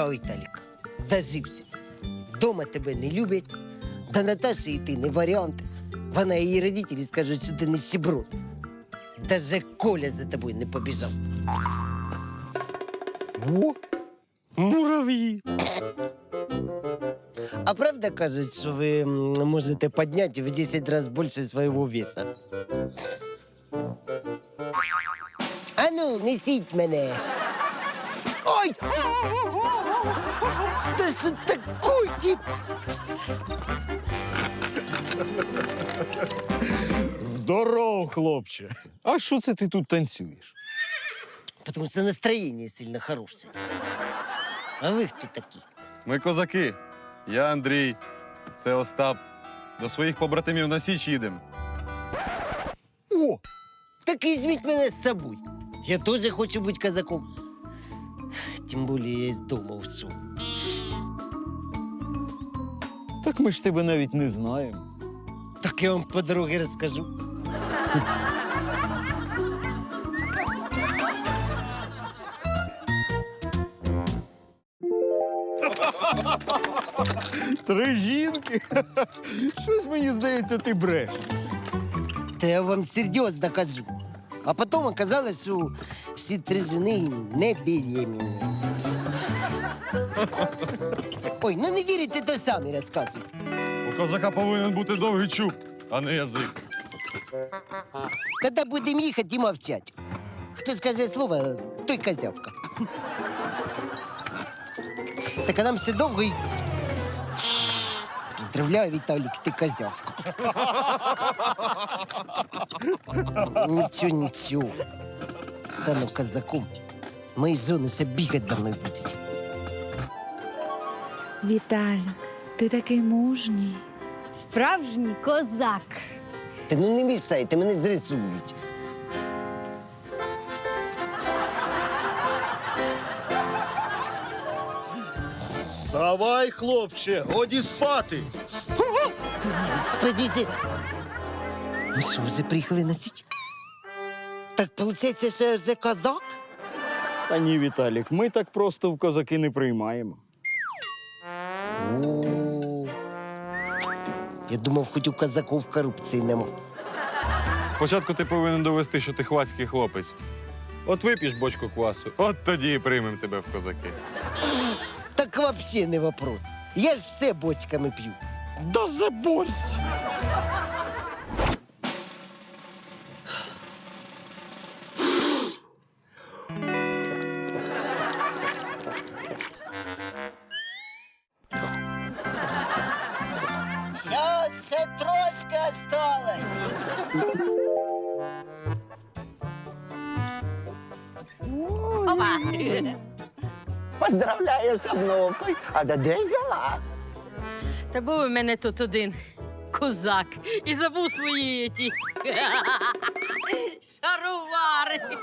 Да, Віталік, дожився. Дома тебе не люблять, до Наташі йти не варіант. Вона і її родителі скажуть, що ти нищеброд. Даже Коля за тобою не побіжав. О, муравьи. А правда кажуть, що ви м, можете підняти в 10 разів більше свого веса? А ну, несіть мене. Ой! Та що таке? Здоров, хлопче. А що це ти тут танцюєш? Потому що настроєння сильно хороше. А ви хто такі? Ми козаки. Я Андрій, це Остап. До своїх побратимів на Січ їдемо. О, Так візьміть мене з собою. Я теж хочу бути казаком. Тим більше я з дому всю. так ми ж тебе навіть не знаємо. Так я вам по дорозі розкажу. Три жінки. Щось мені здається, ти бреш. Та я вам серйозно кажу. А потім оказалось, всі три не беременні. Ой, ну не вірите, то самі розказуйте. У козака повинен бути довгий чуб, а не язик. Тоді будемо їхати і мовчати. Хто скаже слово, той козявка. Так а нам все довго і... Поздравляю, Віталік, ти козявка. нічого, нічого. Стану козаком. Мої жони ще бігати за мною будуть. Віталю, ти такий мужній. Справжній козак. Та ну не мішайте, мене зрисують. Вставай, хлопче, годі спати. Господите. Ми що, вже приїхали на січ? Так, виходить, що я вже козак? Та ні, Віталік, ми так просто в козаки не приймаємо. О, Я думав, хоч у козаків корупції нема. Спочатку ти повинен довести, що ти хвацький хлопець. От вип'єш бочку квасу, от тоді і приймемо тебе в козаки. Вообще не вопрос. Я ж все бочками п'ю. Даже борщ. Сейчас трошки осталось. Опа! Поздравляю з обновкою. А де де взяла? Та був у мене тут один козак і забув свої ті шаровари.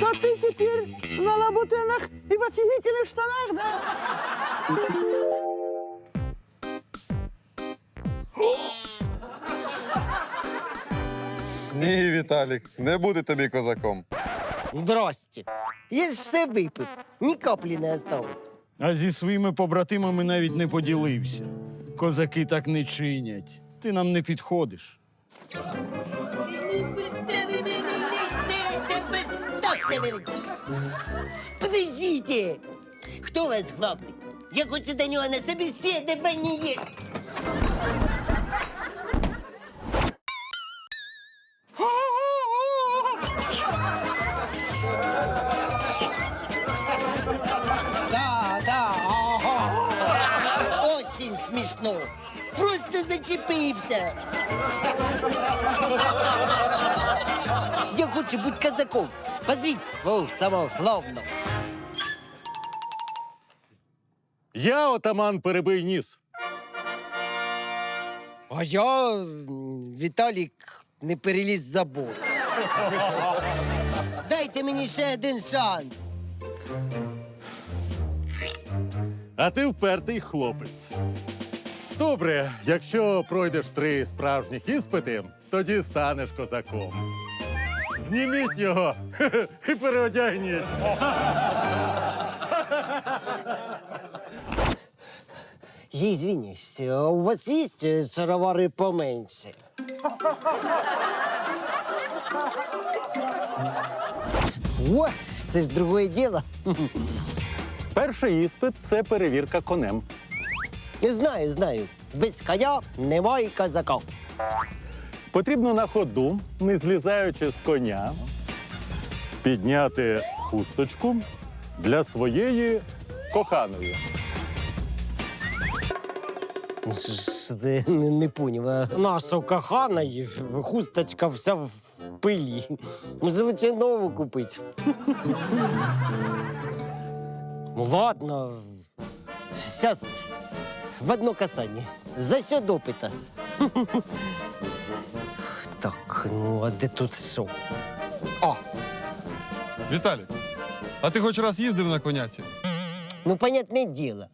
То ти тепер на лабутинах і в офігітельних штанах, да? Ні, Віталік, не буде тобі козаком. Здрасте. Я ж все випив. Ні каплі не осталось. А зі своїми побратимами навіть не поділився. Козаки так не чинять. Ти нам не підходиш. Подождите! Кто у вас главный? Я хочу до него на собеседование. Просто зачепився. Я хочу бути казаком. Позвіть свого самого главного. Я отаман перебий ніс. А я, м, Віталік, не переліз забор. Дайте мені ще один шанс. А ти впертий хлопець. Добре, якщо пройдеш три справжніх іспити, тоді станеш козаком. Зніміть його і переодягніть. Я извиняюсь, а у вас есть э, шаровары поменьше? О, це ж другое дело. Перший іспит це перевірка конем. Знаю, знаю. Без коня немає козака. Потрібно на ходу, не злізаючи з коня, підняти хусточку для своєї коханої. Це не, не поняв. а Наша кохана і хусточка вся в пилі. Може, нову купити. Ну, ладно. Сейчас в одно касание. За що допита? Так, ну а де тут що? О, Віталій, а ти хоч раз їздив на коняці? ну понятное дело.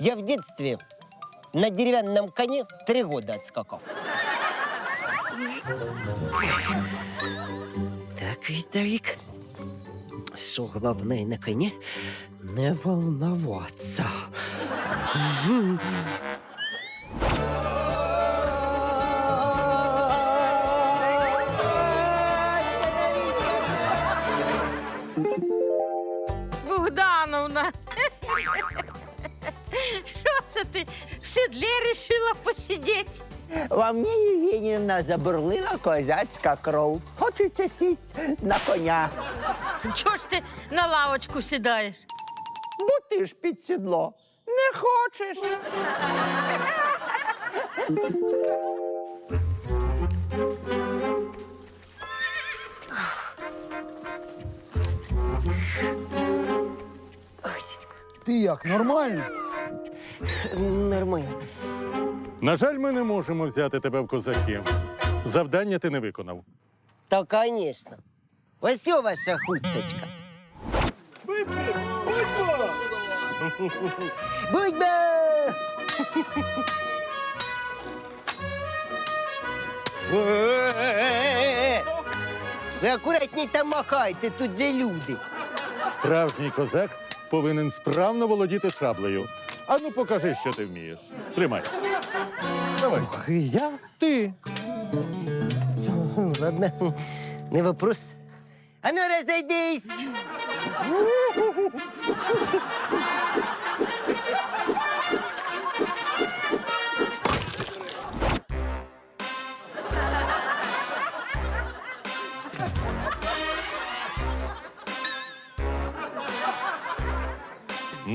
Я в детстве на деревянном коне три года отскакал. Так, Виталик. Что главное на коне? Не волноваться. Богдановна. Що це ти в сідлі рішила посидіти? Во мне, Євгенівна, забурлила козацька кров. Хочеться сість на коня. Чого ж ти на лавочку сідаєш? Бо ти ж під сідло. Не хочеш. Ти як, нормально? нормально. На жаль, ми не можемо взяти тебе в козаки. Завдання ти не виконав. Та, конечно. Ось о ваша хусточка. Будьмо! Е-е-е-е! Ви акуратній там махайте, тут же люди. Справжній козак повинен справно володіти шаблею. Ану, покажи, що ти вмієш. Тримай. Давай. Я? Ти. Ладно, не вопрос. А ну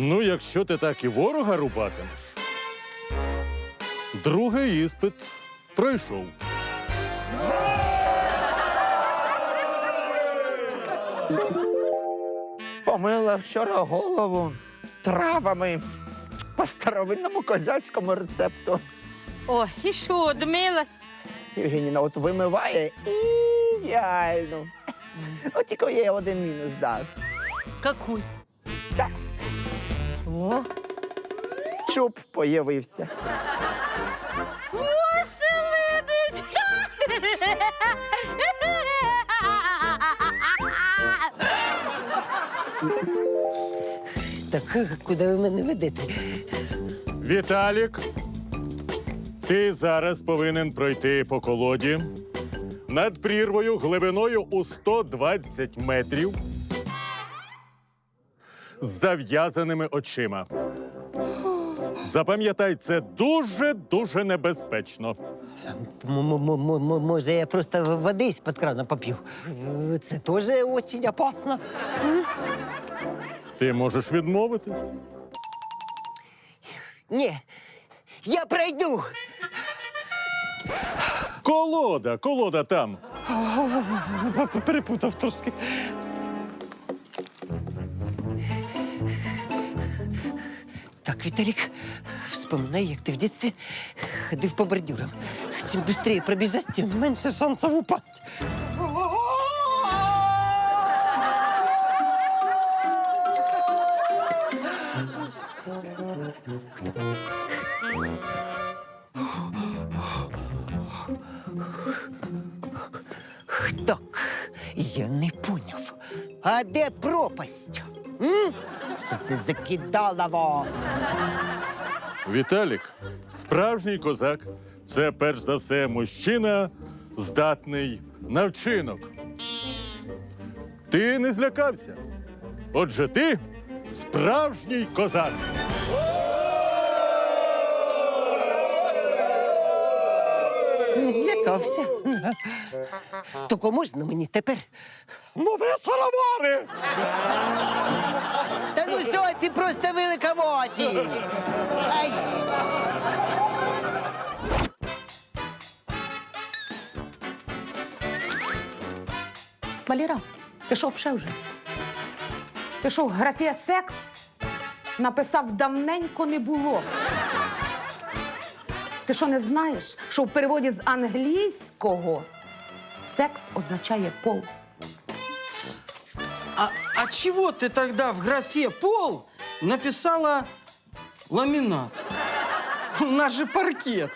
Ну, якщо ти так і ворога рубатимеш. Другий іспит пройшов. Помила вчора голову травами по старовинному козацькому рецепту. О, і що, дмилась? Євгенівна, от вимиває ідеально. От тільки є один мінус, да. Какуй? Та. О, Чуб появився. Василинець! Так, куди ви мене ведете? Віталік, ти зараз повинен пройти по колоді над прірвою глибиною у 120 метрів з зав'язаними очима. Запам'ятай, це небезпечно. М- м- м- Може, я просто води з-під крана поп'ю. Це теж дуже опасно. Ти можеш відмовитись. Ні, я пройду. Колода, колода там. Перепутав трошки. Так, Віталік, вспоминай, як ти в дитинстві ходив по бордюрам. Чим швидше пробіжати, тим менше шансів упасть. Так, я не поняв. А де пропасть? М? Що це за кидалово? Віталік, справжній козак це перш за все мужчина, здатний на вчинок. Ти не злякався. Отже, ти справжній козак. Не злякався. Тільки можна мені тепер Нові саравари! Ну ці просто великоваті. Ай! Валіра, ти що пше вже? Ти що, в графі секс написав давненько не було. Ти що не знаєш, що в переводі з англійського секс означає пол. А, а чего ты тогда в графе «пол» написала «ламинат»? У нас же паркет.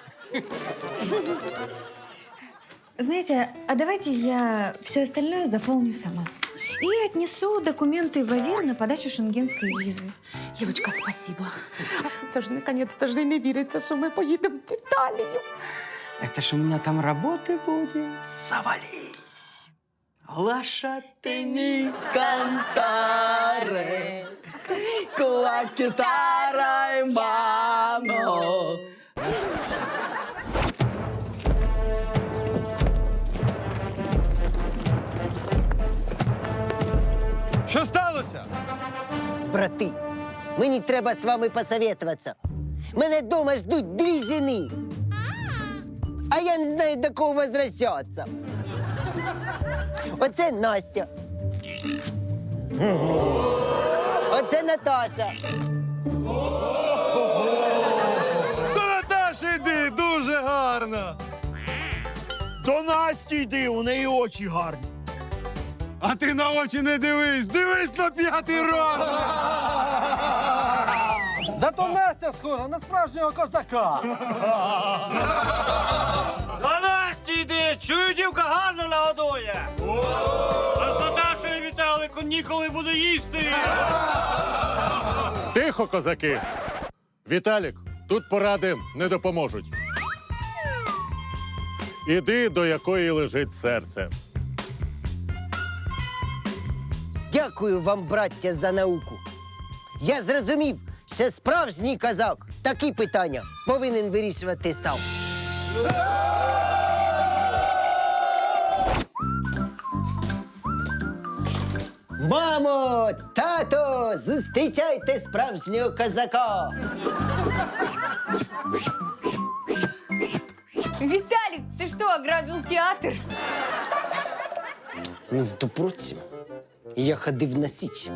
Знаете, а давайте я все остальное заполню сама. И отнесу документы в АВИР на подачу шенгенской визы. Євочка, спасибо. Це ж наконець-то ж і не віриться, що ми поїдемо в Італію. Это ж у меня там работы будет. Завались. Лошадыми кантаре, клакетарай мано. Що сталося? Брати, мені треба з вами посоветуватися. Мене вдома ждуть дві жени. А я не знаю, до кого возвращатися. Оце Настя. Оце Наташа. До Наташі йди, дуже гарно. До Насті йди, у неї очі гарні. А ти на очі не дивись, дивись на п'ятий раз! Зато Настя схожа на справжнього козака. Чую, дівка гарно нагодує. А з Наташою Віталику ніколи буду їсти. Тихо, козаки. Віталік, тут поради не допоможуть. Іди, до якої лежить серце. Дякую вам, браття, за науку. Я зрозумів, що справжній козак такі питання повинен вирішувати сам. Мамо, тато, зустрічайте справжнього козака. Виталик, ты что, ограбил театр? Між прочим, я ходив на січ.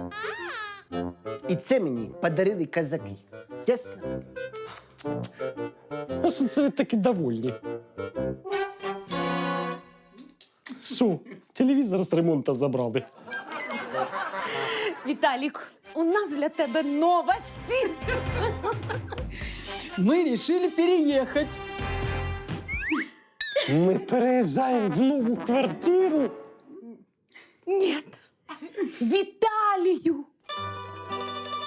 І це мені подарили козаки. Ясно? А що це ви такі довольні? Що, телевізор з ремонту забрали? Віталік, у нас для тебе новості. Мы решили переехать. Ми переїжджаємо в нову квартиру. Ні. В Італію.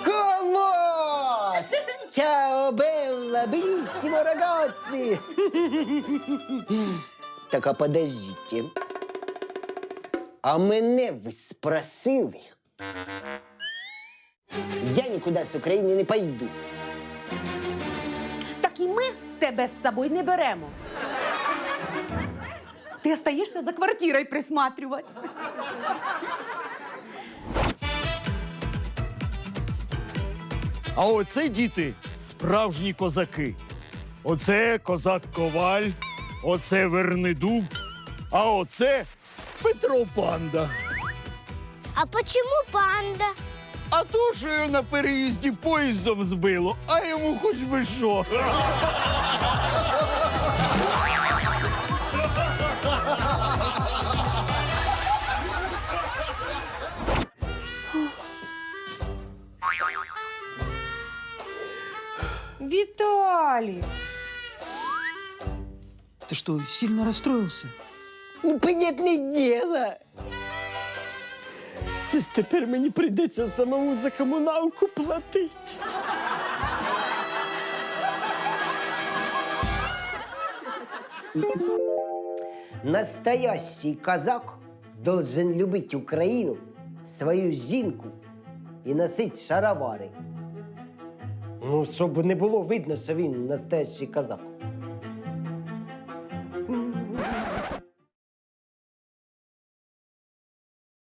Клас! Чао, Белла, беліссимо, рагazzi! Так, а подождите. А мене ви спросили? Я нікуди з України не поїду. Так і ми тебе з собою не беремо. Ти остаєшся за квартирою присматривати. А оце діти справжні козаки. Оце козак Коваль, оце Вернедуб, а оце Петро Панда. А почему панда? А то, що його на переїзді поїздом збило, а йому хоч би що. Виталик! Ты что, сильно расстроился? Ну, понятне діло. Щось тепер мені прийдеться самому за комуналку платити. Настоящий казак должен любить Україну, свою жінку і носить шаровари. Ну, щоб не було видно, що він настоящий казак.